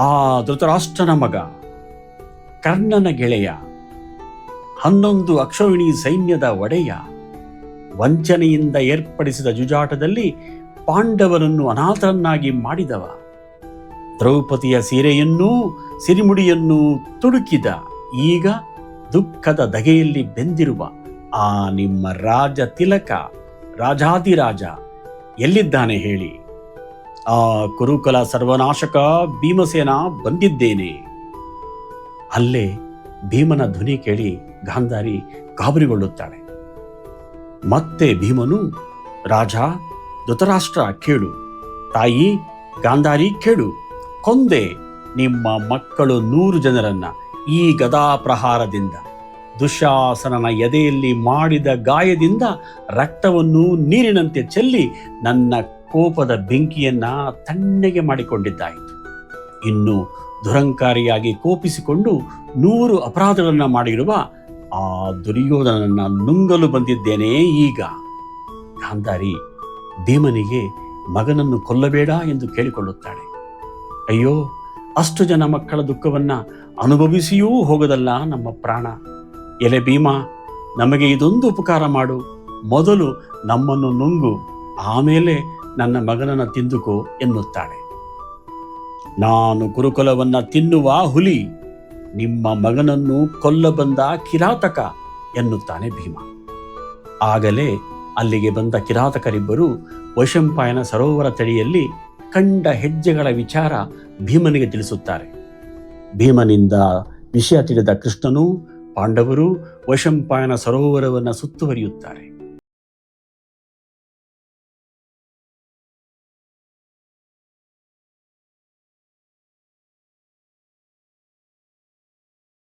ಆ ಧೃತರಾಷ್ಟ್ರನ ಮಗ, ಕರ್ಣನ ಗೆಳೆಯ, ಹನ್ನೊಂದು ಅಕ್ಷೋಹಿಣಿ ಸೈನ್ಯದ ಒಡೆಯ, ವಂಚನೆಯಿಂದ ಏರ್ಪಡಿಸಿದ ಜುಜಾಟದಲ್ಲಿ ಪಾಂಡವರನ್ನು ಅನಾಥರನ್ನಾಗಿ ಮಾಡಿದವ. ದ್ರೌಪದಿಯ ಸೀರೆಯನ್ನೂ ಸಿರಿಮುಡಿಯನ್ನೂ ತುಡುಕಿದ ಈಗ ದುಃಖದ ದಗೆಯಲ್ಲಿ ಬೆಂದಿರುವ ಆ ನಿಮ್ಮ ರಾಜ ತಿಲಕ ರಾಜಾದಿರಾಜ ಎಲ್ಲಿದ್ದಾನೆ ಹೇಳಿ. ಆ ಕುರುಕುಲ ಸರ್ವನಾಶಕ ಭೀಮಸೇನ ಬಂದಿದ್ದೇನೆ. ಅಲ್ಲೇ ಭೀಮನ ಧ್ವನಿ ಕೇಳಿ ಗಾಂಧಾರಿ ಗಾಬರಿಗೊಳ್ಳುತ್ತಾಳೆ. ಮತ್ತೆ ಭೀಮನು, ರಾಜ, ಧೃತರಾಷ್ಟ್ರ ಕೇಳು. ತಾಯಿ, ಗಾಂಧಾರಿ ಕೇಳು. ಕೊಂದೆ ನಿಮ್ಮ ಮಕ್ಕಳು ನೂರು ಜನರನ್ನ ಈ ಗದಾ ಪ್ರಹಾರದಿಂದ ದುಶಾಸನನ ಎದೆಯಲ್ಲಿ ಮಾಡಿದ ಗಾಯದಿಂದ ರಕ್ತವನ್ನು ನೀರಿನಂತೆ ಚೆಲ್ಲಿ ನನ್ನ ಕೋಪದ ಬೆಂಕಿಯನ್ನ ತಣ್ಣಗೆ ಮಾಡಿಕೊಂಡಿದ್ದಾಯಿತು. ಇನ್ನು ದುರಂಕಾರಿಯಾಗಿ ಕೋಪಿಸಿಕೊಂಡು ನೂರು ಅಪರಾಧಗಳನ್ನ ಮಾಡಿರುವ ಆ ದುರ್ಯೋಧನನ್ನ ನುಂಗಲು ಬಂದಿದ್ದೇನೆ ಈಗ. ಗಾಂಧಾರಿ ಭೀಮನಿಗೆ ಮಗನನ್ನು ಕೊಲ್ಲಬೇಡ ಎಂದು ಕೇಳಿಕೊಳ್ಳುತ್ತಾಳೆ. ಅಯ್ಯೋ, ಅಷ್ಟು ಜನ ಮಕ್ಕಳ ದುಃಖವನ್ನ ಅನುಭವಿಸಿಯೂ ಹೋಗದಲ್ಲ ನಮ್ಮ ಪ್ರಾಣ. ಎಲೆ ಭೀಮ, ನಮಗೆ ಇದೊಂದು ಉಪಕಾರ ಮಾಡು. ಮೊದಲು ನಮ್ಮನ್ನು ನುಂಗು. ಆಮೇಲೆ ನನ್ನ ಮಗನನ್ನು ತಿಂದುಕೋ ಎನ್ನುತ್ತಾಳೆ. ನಾನು ಗುರುಕುಲವನ್ನ ತಿನ್ನುವ ಹುಲಿ ನಿಮ್ಮ ಮಗನನ್ನು ಕೊಲ್ಲಬಂದ ಕಿರಾತಕ ಎನ್ನುತ್ತಾನೆ ಭೀಮ. ಆಗಲೇ ಅಲ್ಲಿಗೆ ಬಂದ ಕಿರಾತಕರಿಬ್ಬರು ವಶಂಪಾಯನ ಸರೋವರ ತಡಿಯಲ್ಲಿ ಕಂಡ ಹೆಜ್ಜೆಗಳ ವಿಚಾರ ಭೀಮನಿಗೆ ತಿಳಿಸುತ್ತಾರೆ. ಭೀಮನಿಂದ ವಿಷಯ ತಿಳಿದ ಕೃಷ್ಣನು ಪಾಂಡವರು ವಶಂಪಾಯನ ಸರೋವರವನ್ನು ಸುತ್ತುವರಿಯುತ್ತಾರೆ.